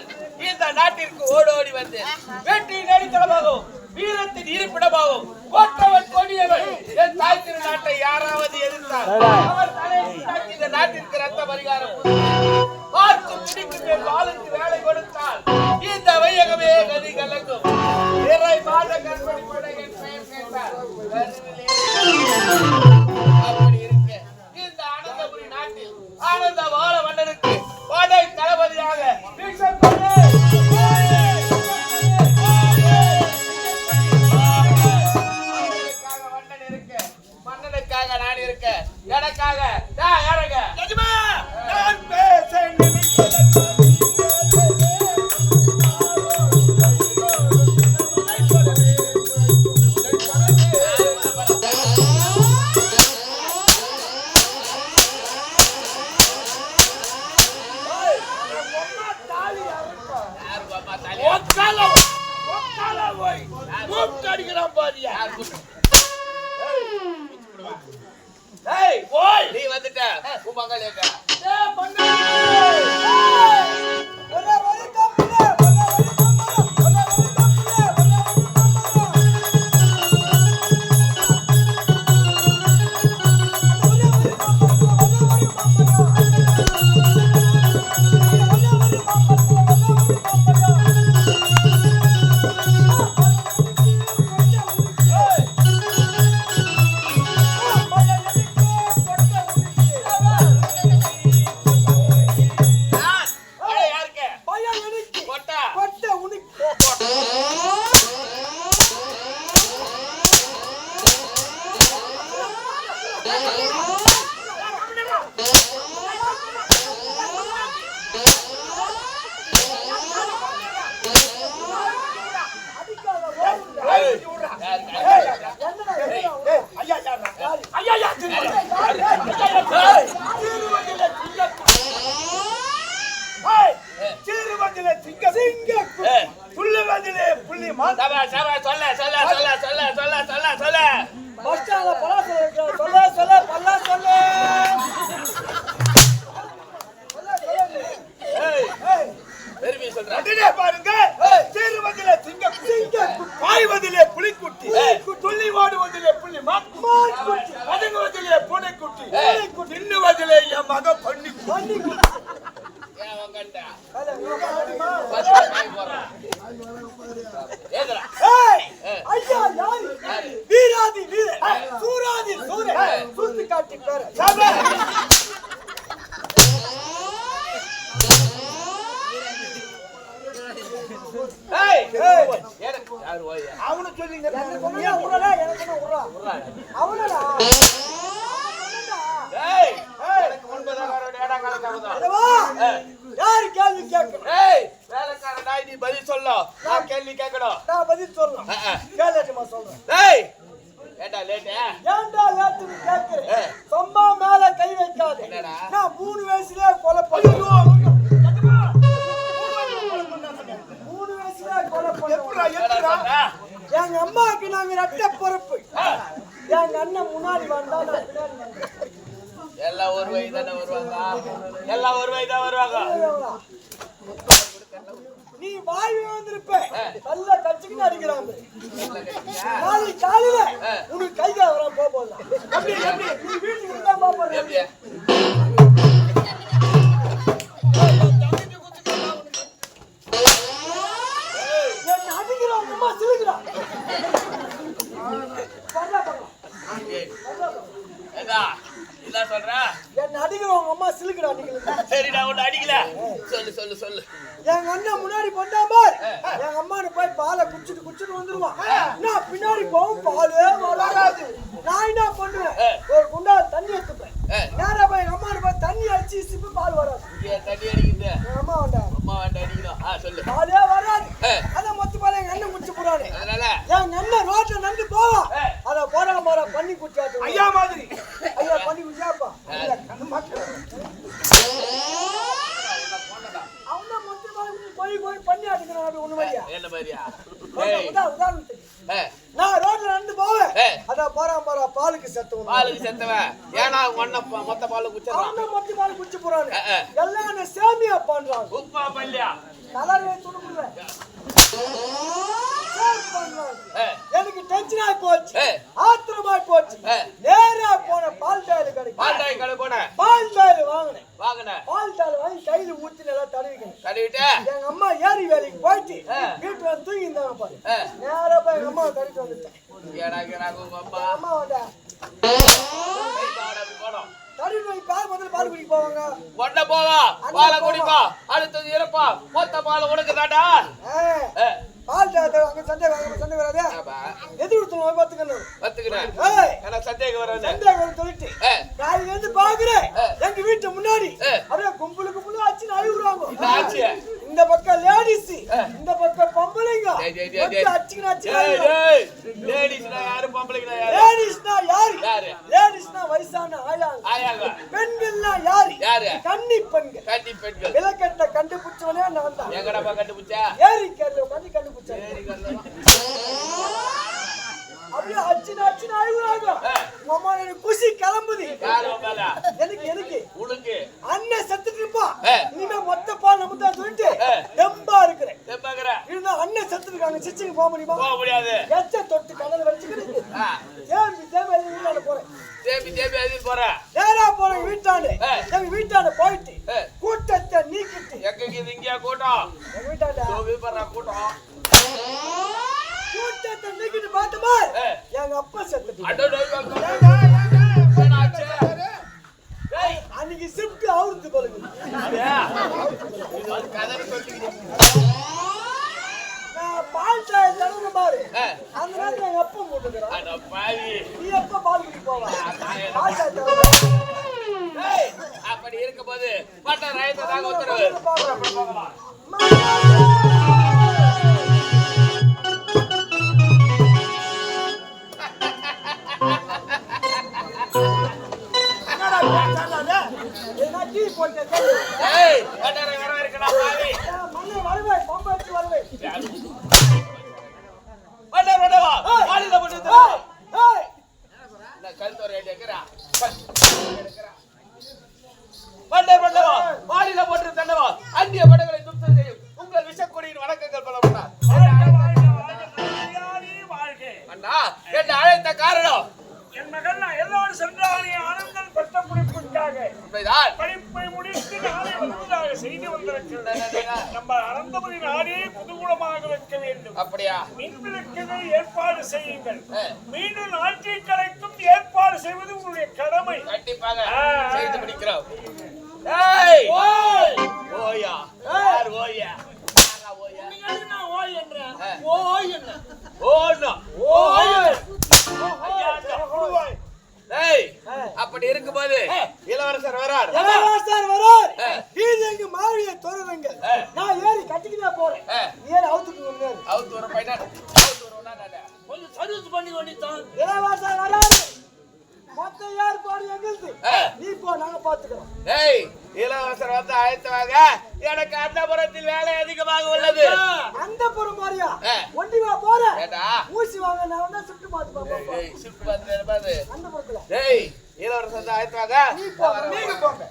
இல்லாமல் இந்த நாட்டிற்கு ஓடோடி வந்து வெற்றியின் அடித்தளமாகவும் வீரத்தின் இருப்பிடமாகவும் கொற்றவன் கொடியவன் என் தாய் திரு நாட்டை யாராவது எதிர்த்தார் அவர் தலையில் இந்த நாட்டிற்கு ரத்த பரிகாரம். பார்த்து பிடிக்கும் என் வாளுக்கு வேலை கொடுத்தால் இந்த வையகமே கதி கலங்கும் இறை மாத கற்பனை பட என் பெயர் கேட்டார். போய் உன் மகள் சபா, சபா, சொல்ல, சொல்ல, சொல்ல, சொல்ல, சொல்ல, சொல்ல, சொல்ல. பெருமையை சொல்றேன். பாருங்க சேருவதிலே வீராதி வீர சூராதி சூர சூத்து காட்டி பேர? அவனு சொல்லிங்க அவனடா. யாரு கேள்வி கேட்கணும்? ஏய், வேலைக்கார நாய், நீ பதில் சொல்லு. நான் கேள்வி கேட்கணும். நான் பதில் சொல்லணும். எல்லாம் ஒரு வயது தானே வருவாங்க? எல்லாம் ஒரு வயது தான் வருவாங்க? நீ வாய் வந்திருப்ப. நல்ல கட்சிக்கு அடிக்கிறான் நாளைக்கு காலையில உனக்கு கைகா வர போலாம் எப்படி எப்படி நீ வீட்டுக்கு இருந்தா போறேன். சொல்லு சொல்லு சொல்லு. எங்க அண்ணன் முன்னாடி பண்ணா பார். எங்க அம்மானு போய் பாலை குடிச்சிட்டு குடிச்சிட்டு வந்துருவான். நான் பின்னாடி போகும் பாலே வராது. நான் என்ன பண்ணுவேன்? ஒரு குண்டா தண்ணி எடுத்துப்பேன். நேரா போய் எங்க அம்மானு போய் தண்ணி அடிச்சு சிப்பி பால் வராது. தண்ணி அடிக்குது எங்க அம்மா வேண்டாம். அம்மா வேண்டாம் அடிக்கணும். சொல்லு. பாலே வராது ஏ. அத மொத்த பால் எங்க அண்ணன் குடிச்சு போறானே அதனால எங்க அண்ணன் ரோட்ல நடந்து போவான் ஏ. அத போறா போற பண்ணி குடிச்சாட்டு ஐயா மாதிரி ஐயா பண்ணி குடிச்சாப்பா அவன மொத்த பால் போய் போய் பண்ணி ஆட்டுக்கிறான் ஒண்ணு மாதிரியா என்ன மாதிரியா உதா- ஏய் உதா- உதாரணத்துக்கு. நான் ரோட்ல நடந்து போவேன். அதான் போறான் போறா பாலுக்கு செத்து பாலுக்கு செத்தவன். ஏன்னா ஒன்ன மொத்த பால் அவன் மட்டும் பால் குடிச்சு போறானு. எல்லாம் என்ன சேமியா பண்றாங்க. உப்புமா பல்லியா? கலர் எனக்கு டென்ஷன் ஆகி போச்சு ஏ. ஆத்திரமாய் போச்சு ஏ. நேரா போன பால் டாயில் கிடைக்கும் பாண்டாய் கடை போன பால் டாயில் வாங்கினேன் வாங்கின பால் டாயில் வாங்கி கையில ஊத்தி நல்லா தடவிக்கணும் கழுவிட்டு எங்க அம்மா ஏரி வேலைக்கு போயிட்டு ஆ. வீட்டுல வந்து தூங்கி இருந்தாங்க பாரு ஏ, நேரா போய் எங்க அம்மா தடுத்து வந்துட்டேன் ஏடா அப்படி போனோம் தடுத்து போய் பால் முதல்ல பால் குடிக்க போவாங்க ஒன்ன போவா பாலை குடிப்பா அடுத்தது இருப்பா மொத்த பால் உனக்கு தாண்டா பால் அங்க அங்க சண்டை வராதே. எது கொடுத்தோம் பார்த்துக்கணும். பத்துக்கிறேன் எனக்கு சந்தேகம் வராது. சண்டை வரும் சொல்லிட்டு இருந்து பாக்குறேன். எங்க வீட்டு முன்னாடி. அப்படியே கும்பலு கும்பலு அடிச்சு அழுகுறாங்க. இந்த பக்கம் லேடிஸ். இந்த பக்கம் பொம்பளைங்க. லேடிஸ்னா யாரு? லேடிஸ்னா யாரு? யாரு? லேடிஸ்னா வயசான ஆயாங்க ஆயாங்க பெண்கள்னா யாரு? யாரு? கன்னி பெண்கள். கட்டி பெண்கள். விளக்கத்தை கண்டுபிடிச்சவனே நான் தான். எங்கடப்பா கண்டுபிடிச்சா? ஏரி கண்டுபிடிச்சேன் கல்லு. அப்படியே அழுகுறாங்க. உங்க அம்மா எனக்கு குஷி கிளம்புது. எனக்கு எனக்கு. உனக்கு. அண்ணன் செத்துட்டு இருப்பா ஆ. இனிமே மொத்த பால் நம்ம தான் சொல்லிட்டு ஆ. தெம்பா இருக்கிறேன் தெம்பாக்குற இருந்தா இருக்காங்க சிச்சுக்கு போக முடியுமா? போக முடியாது. எச்ச தொட்டு கடல் வச்சுக்கிட்டு ஆ, தேம்பி தேம்பி எங்க வீட்டாண்ட போறேன். தேப்பி தேப்பி எழுதி போற? நேரா போறேன் வீட்டாண்டு. எங்க வீட்டாண்ட போயிட்டு. கூட்டத்தை நீக்கிட்டு. எங்க இது இங்கேயா கூட்டம்? எங்க வீட்டாண்ட? பண்ற கூட்டம். கூட்டத்தை நீக்கிட்டு பார்த்தமா. எங்க அப்பா செத்துட்டு. அன்னைக்கு ஷிஃப்ட் இது வந்து கதை சொல்லிக்கிட்டு. நான் பால் சாய் தடவை பாரு ஆ, அந்த நேரத்துல எங்க அப்பா போட்டுக்கிறான். நீ எப்ப போவா? அப்படி இருக்கும்போது பட்ட ரயத்தை தாங்க உத்தரவு. படிப்பை முடித்து நாளை வருவதாக செய்து வந்திருக்கிறது நம்ம அனந்தபுரி நாடே புதுகுணமாக வைக்க வேண்டும். அப்படியா? மின்விளக்குகள் ஏற்பாடு செய்யுங்கள். மீண்டும் நாட்டை கலைக்கும் ஏற்பாடு செய்வது உங்களுடைய கடமை. கண்டிப்பாக. செய்து முடிக்கிறோம். ஓயா. ஓயா? ஓயா? ஏய்! அப்படி இருக்கும்போது இளவரசர் வரார். இளவரசர் வரார். இது எங்க மாவிய தொடருங்க. ஆ. நான் ஏறி கட்டிக்கிட்டே போறேன். ஏறி அவுத்துக்கு முன்னேறு. அவுத்து வர பையனா அவுத்து நானு. கொஞ்சம் சர்வீஸ் பண்ணி வேண்டித்தான் இளவரசர் வராரு. மொத்த ஏற்பாடு எங்களுக்கு? ஆ. நீ போ நாங்க பாத்துக்கிறோம். ஏய் இளவரசர் வந்து அழைத்தவாங்க எனக்கு அன்னபுரத்தில் வேலை அதிகமாக உள்ளது. அந்த பொறும் மாதிரியா. ஒண்டி வா ஏடா ஊசி வாங்க நான் வந்தா சுட்டு பார்த்து பாப்போம் ஏய் ஷிப் வந்து இருப்பாது அந்த பொறுப்புல டேய் இளவரசர் ஆயத்தமாக நீங்க போங்க.